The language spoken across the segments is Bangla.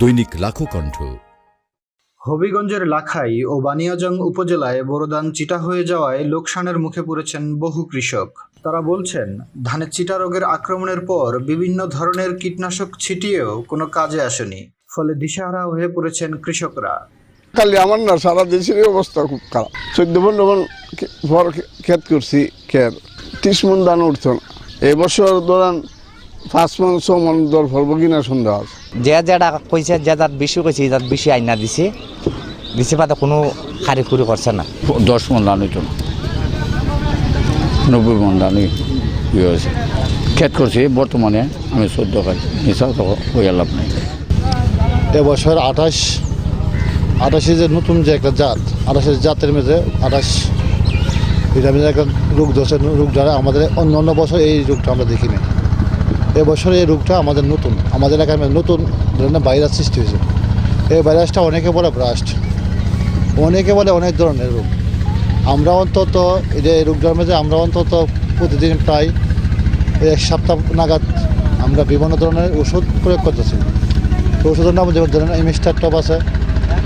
দৈনিক লাখো কণ্ঠ। হবিগঞ্জের লাখাই ও বানিয়াজং উপজেলায় বোরোদান চিটা হয়ে যাওয়ায় লোকসানের মুখে পড়েছেন বহু কৃষক। তারা বলছেন ধানের চিটা রোগের আক্রমণের পর বিভিন্ন ধরনের কীটনাশক ছিটিয়েও কোনো কাজে আসেনি ফলে দিশাহারা হয়ে পড়েছেন কৃষকরা। খালি আমার না সারা দেশের অবস্থা খুব খারাপ। চোদ্দ পনেরো মন ভর ক্ষেত করছি খের ত্রিশ মন ধান উঠতো না। এবছর ধরেন পাঁচ মন ছ মন দর ফলব কিনা সন্দেহ আছে। যে যেটা কইছে যে যার বেশি কইছে যার বেশি আইনা দিছে। দিছে পাতে কোনো খারি খুরি করছে না। দশ মন ধান হইতো। না নব্বই মন ধান ইয়ে হয়েছে। খেত করছি বর্তমানে আমি চোদ্দ খাই হিসাব তো হয়ে লাভ নেই। এবছর আঠাশ আঠাশে যে নতুন যে একটা জাত আঠাশের জাতের মধ্যে আঠাশ এটা একটা রোগ ধরছে রোগ ধরে আমাদের অন্য অন্য বছর এই রোগটা আমরা দেখিনি। এবছর এই রোগটা আমাদের নতুন। আমাদের এলাকায় নতুন ধরনের ভাইরাস সৃষ্টি হয়েছে। এই ভাইরাসটা অনেকে বলে ব্রাস্ট অনেকে বলে অনেক ধরনের রোগ। আমরা অন্তত এই যে এই রোগটার মধ্যে আমরা অন্তত প্রতিদিন প্রায় এক সপ্তাহ নাগাদ আমরা বিভিন্ন ধরনের ওষুধ প্রয়োগ করতেছি। ওষুধের নাম যেমন ধরেন এমিস্টার টপ আছে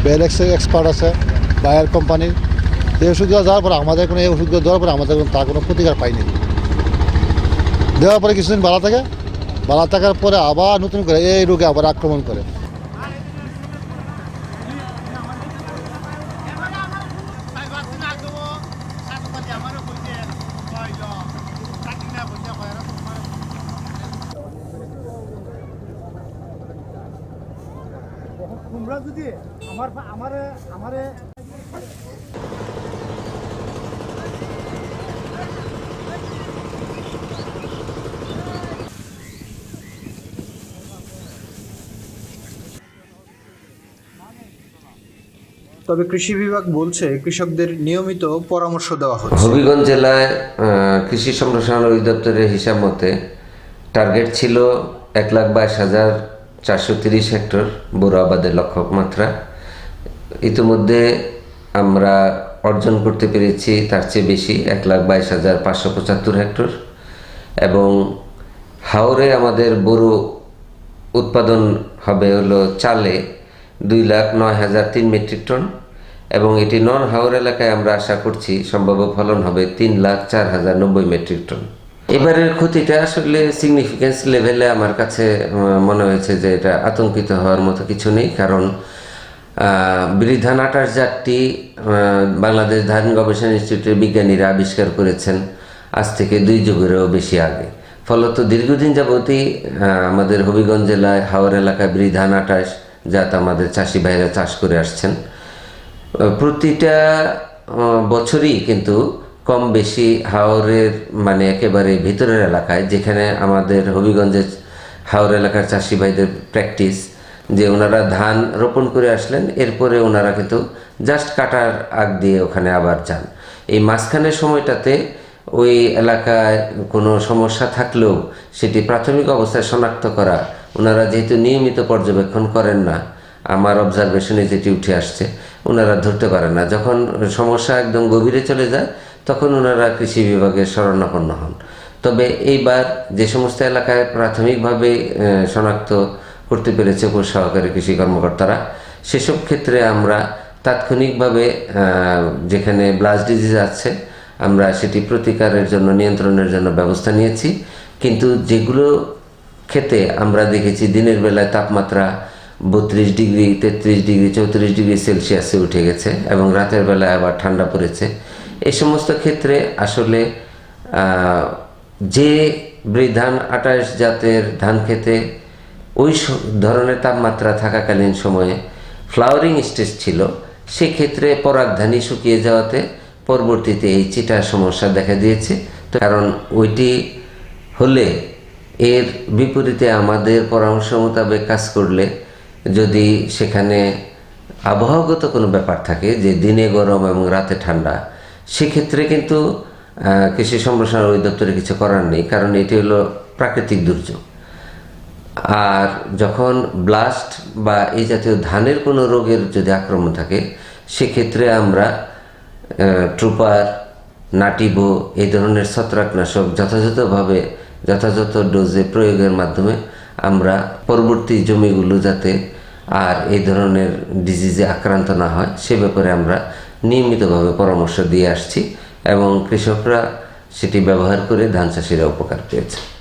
বেলেক্স এক্সপার্ট আছে বায়ার কোম্পানির এই ওষুধগুলো দেওয়ার পর আমাদের কোনো এই ওষুধগুলো দেওয়ার পরে আমাদের কোনো তার কোনো প্রতিকার পাইনি। দেওয়ার পরে কিছুদিন ভালো থাকে ভালো থাকার পরে আবার নতুন করে এই রোগে আবার আক্রমণ করে। তবে কৃষি বিভাগ বলছে কৃষকদের নিয়মিত পরামর্শ দেওয়া হচ্ছে। হবিগঞ্জ জেলায় কৃষি সম্প্রসারণ অধিদপ্তরের হিসাব মতে টার্গেট ছিল এক লাখ বাইশ হাজার চারশো তিরিশ হেক্টর বোরো আবাদের লক্ষ্যমাত্রা ইতিমধ্যে আমরা অর্জন করতে পেরেছি তার চেয়ে বেশি এক লাখ বাইশ হাজার পাঁচশো পঁচাত্তর হেক্টর। এবং হাওরে আমাদের বোরো উৎপাদন হবে হলো চালে দুই লাখ নয় হাজার তিন মেট্রিক টন। এবং এটি নন হাওর এলাকায় আমরা আশা করছি সম্ভাব্য ফলন হবে তিন লাখ চার হাজার নব্বই মেট্রিক টন। এবারের ক্ষতিটা আসলে সিগনিফিকেন্স লেভেলে আমার কাছে মনে হয়েছে যে এটা আতঙ্কিত হওয়ার মতো কিছু নেই কারণ আহ, বিরিধান আটাশ জাতটি বাংলাদেশ ধান গবেষণা ইনস্টিটিউটের বিজ্ঞানীরা আবিষ্কার করেছেন আজ থেকে দুই যুগেরও বেশি আগে। ফলত দীর্ঘদিন যাবতই আমাদের হবিগঞ্জ জেলায় হাওর এলাকায় বিরিধান আটাশ জাত আমাদের চাষি ভাইরা চাষ করে আসছেন। প্রতিটা বছরই কিন্তু কম বেশি হাওরের মানে একেবারে ভিতরের এলাকায়, যেখানে আমাদের হবিগঞ্জের হাওর এলাকার চাষি ভাইদের প্র্যাকটিস যে ওনারা ধান রোপণ করে আসলেন, এরপরে ওনারা কিন্তু জাস্ট কাটার আগ দিয়ে ওখানে আবার যান। এই মাঝখানের সময়টাতে ওই এলাকায় কোনো সমস্যা থাকলেও সেটি প্রাথমিক অবস্থায় শনাক্ত করা, ওনারা যেহেতু নিয়মিত পর্যবেক্ষণ করেন না, আমার অবজারভেশনে যেটি উঠে আসছে ওনারা ধরতে পারে না। যখন সমস্যা একদম গভীরে চলে যায়, তখন ওনারা কৃষি বিভাগের শরণাপন্ন হন। তবে এইবার যে সমস্ত এলাকায় প্রাথমিকভাবে শনাক্ত করতে পেরেছে উপসহকারী কৃষি কর্মকর্তারা, সেসব ক্ষেত্রে আমরা তাৎক্ষণিকভাবে যেখানে ব্লাস্ট ডিজিজ আছে, আমরা সেটি প্রতিকারের জন্য, নিয়ন্ত্রণের জন্য ব্যবস্থা নিয়েছি। কিন্তু যেগুলো ক্ষেতে আমরা দেখেছি দিনের বেলায় তাপমাত্রা বত্রিশ ডিগ্রি, তেত্রিশ ডিগ্রি, চৌত্রিশ ডিগ্রি সেলসিয়াসে উঠে গেছে এবং রাতের বেলায় আবার ঠান্ডা পড়েছে। এই সমস্ত ক্ষেত্রে আসলে যে বৃধান আঠাশ জাতের ধান খেতে ওই ধরনের তাপমাত্রা থাকাকালীন সময়ে ফ্লাওয়ারিং স্টেজ ছিল, সেক্ষেত্রে পরাগধানী শুকিয়ে যাওয়াতে পরবর্তীতে এই চিটার সমস্যা দেখা দিয়েছে। কারণ ওইটি হলে এর বিপরীতে আমাদের পরামর্শ মোতাবেক কাজ করলে যদি সেখানে আবহাওয়াগত কোনো ব্যাপার থাকে যে দিনে গরম এবং রাতে ঠান্ডা, সেক্ষেত্রে কিন্তু কৃষি সম্প্রসারণ অধিদপ্তরে কিছু করার নেই, কারণ এটি হলো প্রাকৃতিক দুর্যোগ। আর যখন ব্লাস্ট বা এই জাতীয় ধানের কোনো রোগের যদি আক্রমণ থাকে, সেক্ষেত্রে আমরা ট্রুপার নাটিবো, এই ধরনের ছত্রাকনাশক যথাযথভাবে, যথাযথ ডোজে প্রয়োগের মাধ্যমে আমরা পরবর্তী জমিগুলো যাতে আর এই ধরনের ডিজিজে আক্রান্ত না হয়, সে ব্যাপারে আমরা নিয়মিতভাবে পরামর্শ দিয়ে আসছি এবং কৃষকরা সেটি ব্যবহার করে ধান চাষিরা উপকার পেয়েছে।